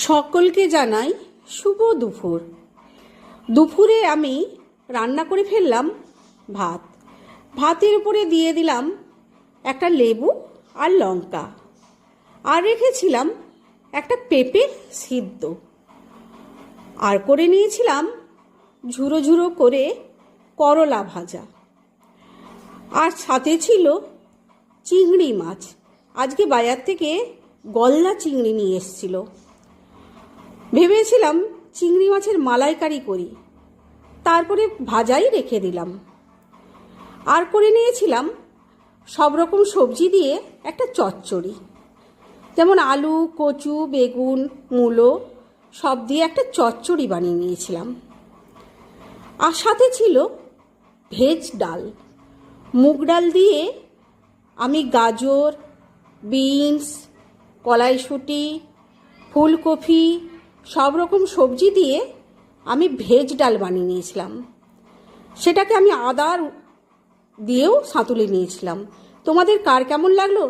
সকলকে জানাই শুভ দুপুর। দুপুরে আমি রান্না করে ফেললাম ভাত। ভাতের উপরে দিয়ে দিলাম একটা লেবু আর লঙ্কা। আর রেখেছিলাম একটা পেঁপে সিদ্ধ। আর করে নিয়েছিলাম ঝুরো ঝুরো করে করলা ভাজা। আর সাথে ছিল চিংড়ি মাছ। আজকে বাজার থেকে গলদা চিংড়ি নিয়ে এসেছিল। ভেবেছিলাম চিংড়ি মাছের মালাইকারি করি। তারপরে ভাজাই রেখে দিলাম। আর করে নিয়েছিলাম সব রকম সবজি দিয়ে একটা চচ্চড়ি। যেমন আলু, কচু, বেগুন, মূলো সব দিয়ে একটা চচ্চড়ি বানিয়ে নিয়েছিলাম। আর সাথে ছিল ভেজ ডাল। মুগ ডাল দিয়ে আমি গাজর, বিনস, কলাইশুঁটি, ফুলকপি সব রকম সবজি দিয়ে আমি ভেজ ডাল বানিয়ে নিয়েছিলাম। সেটাকে আমি আদার দিয়েও সাঁতুলে নিয়েছিলাম। তোমাদের কার কেমন লাগল?